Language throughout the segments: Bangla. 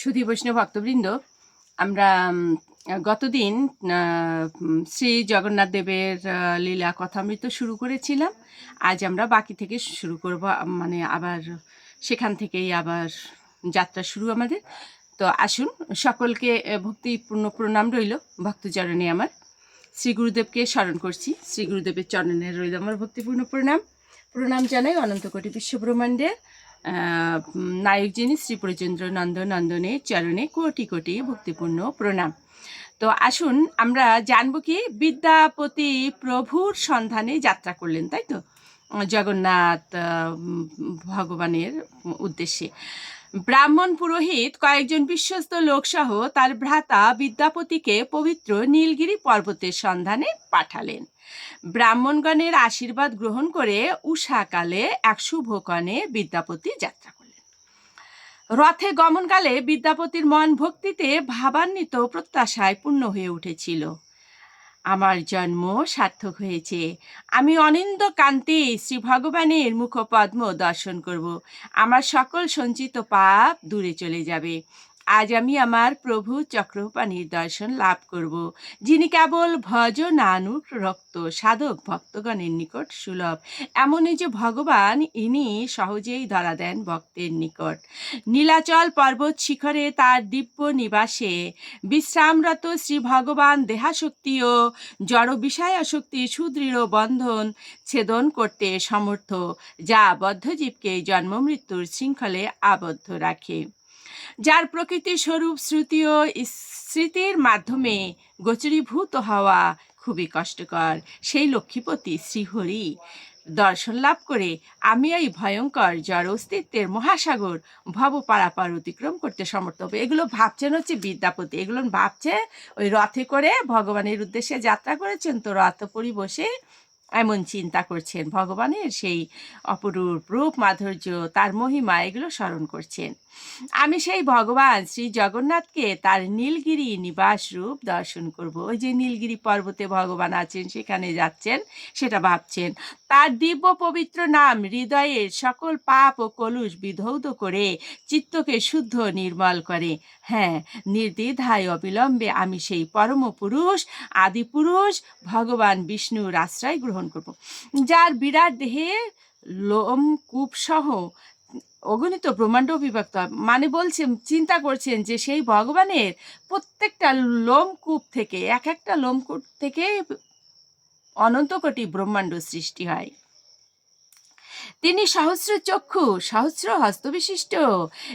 সুধী বৈষ্ণব ভক্তবৃন্দ, আমরা গতদিন শ্রী জগন্নাথ দেবের লীলা কথামৃত শুরু করেছিলাম। আজ আমরা বাকি থেকে শুরু করব মানে আবার সেখান থেকেই আবার যাত্রা শুরু আমাদের। তো আসুন, সকলকে ভক্তিপূর্ণ প্রণাম রইল ভক্তচরণে আমার। শ্রী গুরুদেবকে স্মরণ করছি, শ্রী গুরুদেবের চরণে রইল আমার ভক্তিপূর্ণ প্রণাম। প্রণাম জানাই অনন্তকোটি বিশ্বব্রহ্মাণ্ডের। নায়ক যিনি শ্রী ব্রজেন্দ্র নন্দ নন্দনের চরণে কোটি কোটি ভক্তিপূর্ণ প্রণাম। তো আসুন, আমরা জানব কি বিদ্যাপতি প্রভুর সন্ধানে যাত্রা করলেন, তাই তো? জগন্নাথ ভগবানের উদ্দেশ্যে। ব্রাহ্মণ পুরোহিত, কয়েকজন বিশ্বস্ত লোকসহ তার ভ্রাতা বিদ্যাপতিকে পবিত্র নীলগিরি পর্বতের সন্ধানে পাঠালেন। ব্রাহ্মণগণের আশীর্বাদ গ্রহণ করে উষাকালে এক শুভকণে বিদ্যাপতি যাত্রা করলেন। রথে গমনকালে বিদ্যাপতির মন ভক্তিতে ভাবান্বিত প্রত্যাশায় পূর্ণ হয়ে উঠেছিল। আমার জন্ম সার্থক হয়েছে। আমি অনিন্দ কান্তি শ্রী ভগবানের মুখপদ্ম দর্শন করব। আমার সকল সঞ্চিত পাপ দূরে চলে যাবে। আজ আমি আমার প্রভু চক্রপাণির দর্শন লাভ করব, যিনি কেবল ভজ নানুক রক্ত, সাধক ভক্তগণের নিকট সুলভ। এমনই যে ভগবান, ইনি সহজেই ধরা দেন ভক্তের নিকট। নীলাচল পর্বত শিখরে তার দিব্য নিবাসে বিশ্রামরত শ্রী ভগবান দেহাশক্তি ও জড় বিষয়াশক্তি সুদৃঢ় বন্ধন ছেদন করতে সমর্থ, যা বদ্ধজীবকে জন্ম মৃত্যুর শৃঙ্খলে আবদ্ধ রাখে। যার প্রকৃতি স্বরূপ শ্রুতি ও স্মৃতির মাধ্যমে গোচরীভূত হওয়া খুবই কষ্টকর। সেই লক্ষ্মীপতি শ্রীহরি দর্শন লাভ করে আমি এই ভয়ঙ্কর জড় অস্তিত্বের মহাসাগর ভব পারাপার অতিক্রম করতে সমর্থ হবে। এগুলো ভাবছেন হচ্ছে বিদ্যাপতি। এগুলো ভাবছে ওই রথে করে ভগবানের উদ্দেশ্যে যাত্রা করেছেন, তো রথপরি বসে এমন চিন্তা করছেন ভগবানের সেই অপরূপ রূপ, মাধুর্য, তার মহিমা, এগুলো স্মরণ করছেন। আমি সেই ভগবান শ্রী জগন্নাথকে তার নীলগিরি নিবাস রূপ দর্শন করব। ওই যে নীলগিরি পর্বতে ভগবান আছেন, সেখানে যাচ্ছেন, সেটা ভাবছেন। তার দিব্য পবিত্র নাম হৃদয়ের সকল পাপ ও কলুষ বিধৌত করে চিত্তকে শুদ্ধ নির্মল করে। হ্যাঁ নির্দ্বিধায় অবিলম্বে আমি সেই পরম পুরুষ, আদি পুরুষ ভগবান বিষ্ণুর আশ্রয় গ্রহণ করব। যার বিরাট দেহে লোম কূপ সহ অগণিত ব্রহ্মাণ্ড বিভক্ত। মানে বলছেন চিন্তা করছেন যে সেই ভগবানের প্রত্যেকটা লোমকূপ থেকে, এক একটা লোমকূপ থেকে অনন্ত কোটি ব্রহ্মাণ্ড সৃষ্টি হয়। তিনি সহস্র চক্ষু, সহস্র হস্তবিশিষ্ট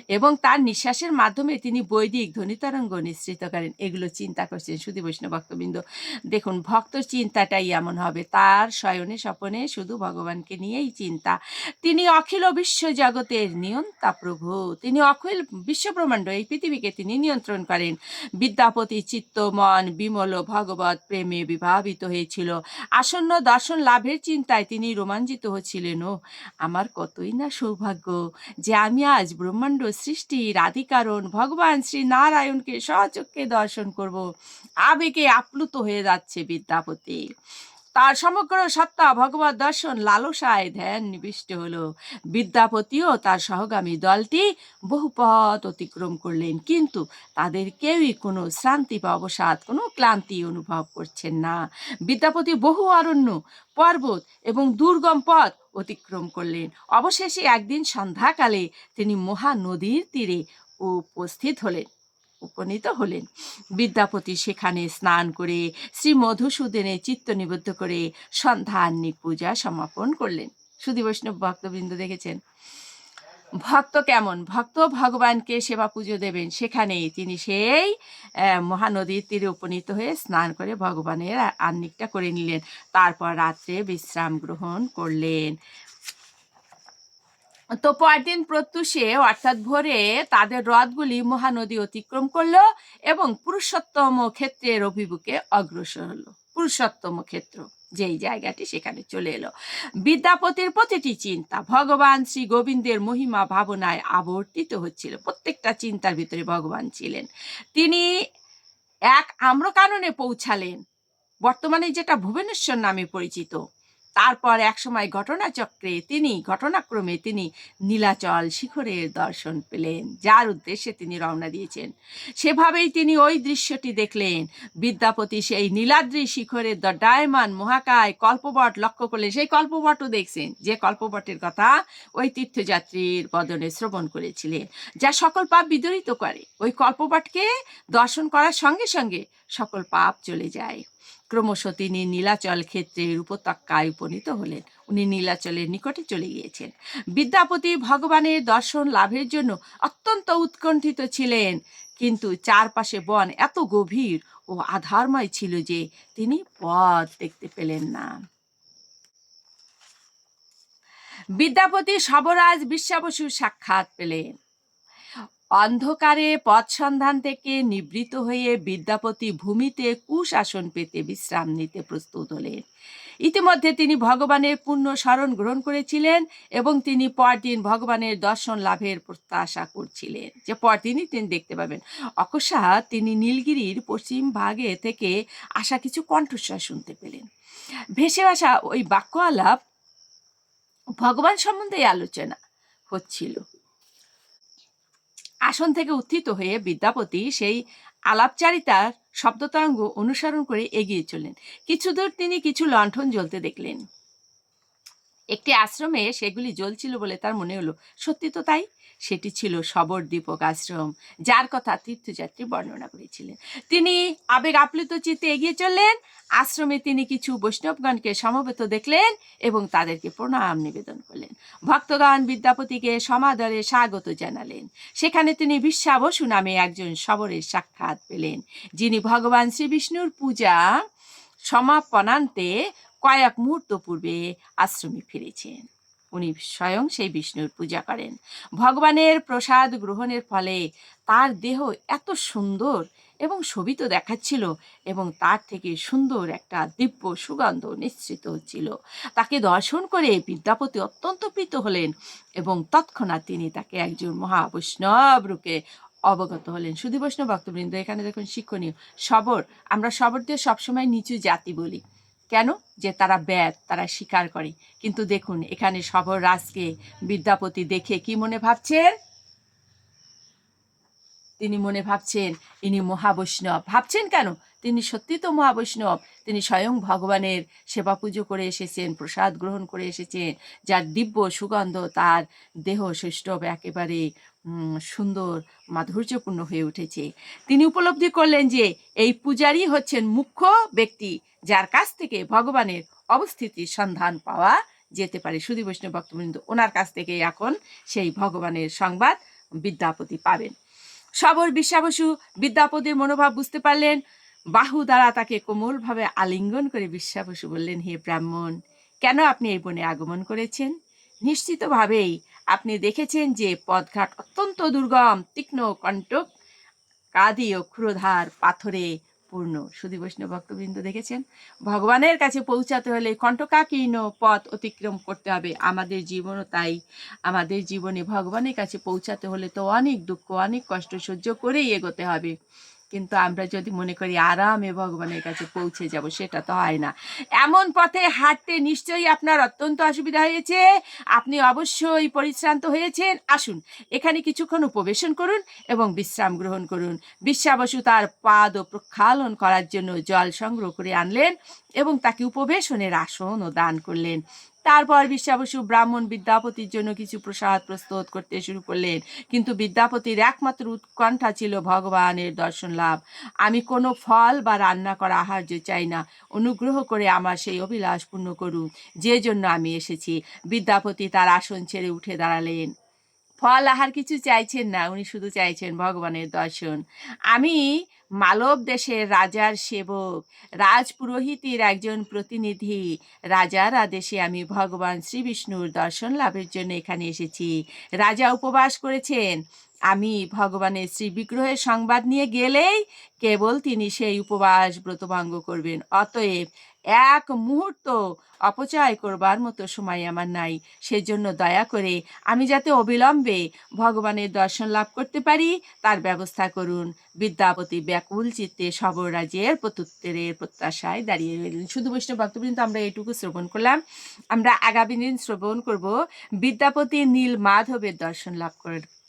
এবং তার নিঃশ্বাসের মাধ্যমে তিনি বৈদিক ধ্বনিতরঙ্গ নিঃসৃত করেন। এগুলো চিন্তা করছেন শুধু বৈষ্ণব ভক্তবৃন্দ। দেখুন, ভক্ত চিন্তাটাই এমন হবে। তার শয়নে স্বপনে শুধু ভগবানকে নিয়েই চিন্তা। তিনি অখিল বিশ্ব জগতের নিয়ন্তা প্রভু। তিনি অখিল বিশ্বব্রহ্মাণ্ড, এই পৃথিবীকে তিনি নিয়ন্ত্রণ করেন। বিদ্যাপতি চিত্ত, মন বিমল ভগবত প্রেমে বিভাবিত হয়েছিল। আসন্ন দর্শন লাভের চিন্তায় তিনি রোমাঞ্চিত হচ্ছিলেন ও আমার কতই না সৌভাগ্য যে আমি আজ ব্রহ্মাণ্ড সৃষ্টির রাধিকারণ, ভগবান শ্রী নারায়ণকে সচক্ষে দর্শন করব। আবেগে আপ্লুত হয়ে যাচ্ছে বিদ্যাপতি। তার সমগ্র সত্তা ভগবত দর্শন লালসায় ধ্যান নিবিষ্ট হলো। বিদ্যাপতিও তার সহগামী দলটি বহু পথ অতিক্রম করলেন, কিন্তু তাদের কেউই কোনো শ্রান্তি বা অবসাদ, কোনো ক্লান্তি অনুভব করছেন না। বিদ্যাপতি বহু অরণ্য, পর্বত এবং দুর্গম পথ অতিক্রম করলেন। অবশেষে একদিন সন্ধ্যাকালে তিনি মহানদীর তীরে উপস্থিত হলেন। উপনীত হলেন। বিদ্যাপতি সেখানে স্নান করে শ্রী মধুসূদনে চিত্ত নিবদ্ধ করে সন্ধ্যান্নি পূজা সমাপন করলেন। সুধী বৈষ্ণব ভক্তবৃন্দ দেখেছেন। ভক্ত কেমন? ভক্ত ভগবানকে সেবা পুজো দেবেন। সেখানেই তিনি সেই মহানদীর তীরে উপনীত হয়ে স্নান করে ভগবানের আন্নিকটা করে নিলেন। তারপর রাত্রে বিশ্রাম গ্রহণ করলেন। তো পরদিন প্রত্যুষে অর্থাৎ ভোরে তাদের রথগুলি মহানদী অতিক্রম করল এবং পুরুষোত্তম ক্ষেত্রের অভিমুখে অগ্রসর হলো। পুরুষোত্তম ক্ষেত্র, যেই জায়গাটি সেখানে চলে এলো। বিদ্যাপতির প্রতিটি চিন্তা ভগবান শ্রী গোবিন্দের মহিমা ভাবনায় আবর্তিত হচ্ছিল। প্রত্যেকটা চিন্তার ভিতরে ভগবান ছিলেন। তিনি এক আম্রকাননে পৌঁছালেন। বর্তমানে যেটা ভুবনেশ্বর নামে পরিচিত। তারপর একসময় ঘটনাচক্রে তিনি, ঘটনাক্রমে তিনি নীলাচল শিখরের দর্শন পেলেন, যার উদ্দেশ্যে তিনি রওনা দিয়েছেন। সেভাবেই তিনি ওই দৃশ্যটি দেখলেন। বিদ্যাপতি সেই নীলাদ্রি শিখরের দ্য ডায়মন্ড মহাকায় কল্পবট লক্ষ্য করলেন। সেই কল্পবটও দেখছেন। যে কল্পবটের কথা ওই তীর্থযাত্রীর বদনে শ্রবণ করেছিলেন, যা সকল পাপ বিদরিত করে। ওই কল্পবটকে দর্শন করার সঙ্গে সঙ্গে সকল পাপ চলে যায়। ক্রমশ তিনি নীলাচল ক্ষেত্রের উপত্যকায় উপনীত হলেন। উনি নীলাচলের নিকটে চলে গিয়েছেন। বিদ্যাপতি ভগবানের দর্শন লাভের জন্য অত্যন্ত উৎকণ্ঠিত ছিলেন। কিন্তু চারপাশে বন এত গভীর ও আধারময় ছিল যে তিনি পথ দেখতে পেলেন না। বিদ্যাপতি সবরাজ বিশ্বাবসুর সাক্ষাৎ পেলেন। অন্ধকারে পথ সন্ধান থেকে নিবৃত হয়ে বিদ্যাপতি ভূমিতে কুশাসন পেতে বিশ্রাম নিতে প্রস্তুত হলেন। ইতিমধ্যে তিনি ভগবানের পূর্ণ স্মরণ গ্রহণ করেছিলেন এবং তিনি পরদিন ভগবানের দর্শন লাভের প্রত্যাশা করছিলেন। যে পরদিনই তিনি দেখতে পাবেন। অকস্মা তিনি নীলগিরির পশ্চিম ভাগে থেকে আসা কিছু কণ্ঠস্বর শুনতে পেলেন। ভেসে আসা ওই বাক্য আলাপ ভগবান সম্বন্ধে আলোচনা হচ্ছিল। আসন থেকে উত্থিত হয়ে বিদ্যাপতি সেই আলাপচারিতার শব্দতরঙ্গ অনুসরণ করে এগিয়ে চললেন। কিছু দূর তিনি কিছু লণ্ঠন জ্বলতে দেখলেন। একটি আশ্রমে সেগুলি জ্বলছিল বলে তার মনে হলো। সত্যি তো তাই? সেটি ছিল শবর দীপক আশ্রম, যার কথা তীর্থযাত্রী বর্ণনা করেছিলেন। তিনি আবেগ আপ্লুত চিত্তে এগিয়ে চললেন। আশ্রমে তিনি কিছু বৈষ্ণবগণকে সমবেত দেখলেন এবং তাদেরকে প্রণাম নিবেদন করলেন। ভক্তগণ বিদ্যাপতিকে সমাদরে স্বাগত জানালেন। সেখানে তিনি বিশ্বাবসু নামে একজন শবরের সাক্ষাৎ পেলেন, যিনি ভগবান শ্রীবিষ্ণুর পূজা সমাপনান্তে কয়েক মুহূর্ত পূর্বে আশ্রমে ফিরেছেন। উনি স্বয়ং সেই বিষ্ণুর পূজা করেন। ভগবানের প্রসাদ গ্রহণের ফলে তার দেহ এত সুন্দর এবং শোভিত দেখাচ্ছিল এবং তার থেকে সুন্দর একটা দিব্য সুগন্ধ নিশ্চিত হচ্ছিল। তাকে দর্শন করে বিদ্যাপতি অত্যন্ত প্রীত হলেন এবং তৎক্ষণাৎ তিনি তাকে একজন মহাবৈষ্ণব রূপে অবগত হলেন। শুধু বৈষ্ণব ভক্তবৃন্দ, এখানে দেখুন শিক্ষণীয়। সবর, আমরা সবর দিয়ে সবসময় নিচু জাতি বলি। কেন? যে তারা ব্যাধ, তারা স্বীকার করে। কিন্তু দেখুন, এখানে সবর রাজকে বিদ্যাপতি দেখে কি মনে ভাবছেন? তিনি মনে ভাবছেন, ইনি মহাবৈষ্ণব। ভাবছেন কেন? তিনি সত্যি তো মহাবৈষ্ণব। তিনি স্বয়ং ভগবানের সেবা পুজো করে এসেছেন, প্রসাদ গ্রহণ করে এসেছেন। যার দিব্য সুগন্ধ, তার দেহ সৈষ্ঠব একেবারে সুন্দর, মাধুর্যপূর্ণ হয়ে উঠেছে। তিনি উপলব্ধি করলেন যে, এই পূজারই হচ্ছেন মুখ্য ব্যক্তি, যার কাছ থেকে ভগবানের অবস্থিতির সন্ধান পাওয়া যেতে পারে। সুধী বৈষ্ণব ভক্তবৃন্দ, ওনার কাছ থেকে এখন সেই ভগবানের সংবাদ বিদ্যাপতি পাবেন। সবর বিশ্বাবসু বিদ্যাপতির মনোভাব বুঝতে পারলেন। বাহু দ্বারা তাকে কোমলভাবে আলিঙ্গন করে বিশ্বাবসু বললেন, হে ব্রাহ্মণ, কেন আপনি এই বনে আগমন করেছেন? নিশ্চিতভাবেই আপনি দেখেছেন যে পদঘাট অত্যন্ত দুর্গম, তীক্ষ্ণ কণ্টক, কাদি ও ক্ষুরধার পাথরে পূর্ণ সুধী বৈষ্ণব ভক্তবৃন্দ দেখেছেন, ভগবানের কাছে পৌঁছাতে হলে কণ্ঠকাকীর্ণ পথ অতিক্রম করতে হবে। আমাদের জীবনও তাই। আমাদের জীবনে ভগবানের কাছে পৌঁছাতে হলে তো অনেক দুঃখ, অনেক কষ্ট সহ্য করেই এগোতে হবে। কিন্তু আমরা যদি মনে করি আরামে ভগবানের কাছে পৌঁছে যাব, সেটা তো হয় না। এমন পথে হাঁটতে নিশ্চয়ই আপনার অত্যন্ত অসুবিধা হয়েছে? আপনি অবশ্যই পরিশ্রান্ত হয়েছেন। আসুন, এখানে কিছুক্ষণ উপবেশন করুন এবং বিশ্রাম গ্রহণ করুন। বিশ্বাবসু তার পাদ প্রক্ষালন করার জন্য জল সংগ্রহ করে আনলেন এবং তাকে উপবেশনের আসন ও দান করলেন। তারপর বিশ্বাবসু ব্রাহ্মণ বিদ্যাপতির জন্য কিছু প্রসাদ প্রস্তুত করতে শুরু করলেন। কিন্তু বিদ্যাপতির একমাত্র উৎকণ্ঠা ছিল ভগবানের দর্শন লাভ। আমি কোনো ফল বা রান্না করা আহার্য চাই না। অনুগ্রহ করে আমার সেই অভিলাষ পূর্ণ করুন। যে জন্য আমি এসেছি। বিদ্যাপতি তার আসন ছেড়ে উঠে দাঁড়ালেন। ফল আহার কিছু চাইছেন না, উনি শুধু চাইছেন ভগবানের দর্শন। আমি মালব দেশের রাজার সেবক, রাজ রাজপুরোহিতের একজন প্রতিনিধি। রাজার আদেশে আমি ভগবান শ্রীবিষ্ণুর দর্শন লাভের জন্য এখানে এসেছি। রাজা উপবাস করেছেন। আমি ভগবানের শ্রী বিগ্রহের সংবাদ নিয়ে গেলেই কেবল তিনি সেই উপবাস ব্রতভঙ্গ করবেন। অতএব এক মুহূর্ত অপচয় করবার মতো সময় আমার নাই। সেজন্য দয়া করে আমি যাতে অবিলম্বে ভগবানের দর্শন লাভ করতে পারি তার ব্যবস্থা করুন। বিদ্যাপতি ব্যাকুল চিত্তে সবরাজের প্রত্যুত্তরের প্রত্যাশায় দাঁড়িয়ে রইলেন। শুধু বৈষ্ণব ভক্তবৃন্দ আমরা এটুকু শ্রবণ করলাম। আমরা আগামী দিন শ্রবণ করব বিদ্যাপতি নীল মাধবের দর্শন লাভ করে উম,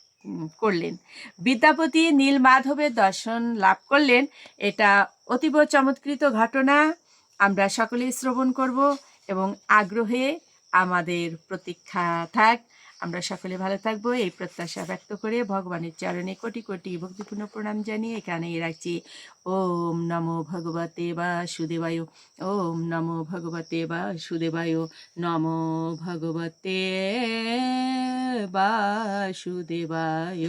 করলেন। বিদ্যাপতি নীল মাধবের দর্শন লাভ করলেন। এটা অতীব চমৎকৃত ঘটনা। আমরা সকলেই শ্রবণ করব এবং আগ্রহে আমাদের প্রতীক্ষা থাক। আমরা সকলে ভালো থাকব। এই প্রত্যাশা ব্যক্ত করে ভগবানের চরণে কোটি কোটি ভক্তিপূর্ণ প্রণাম জানিয়ে এখানেই রাখছি। ওম নমো ভগবতে বাসুদেবায়ু, ওম নমো ভগবতে বাসুদেবায়ু, নমো ভগবতে বাসুদেবায়।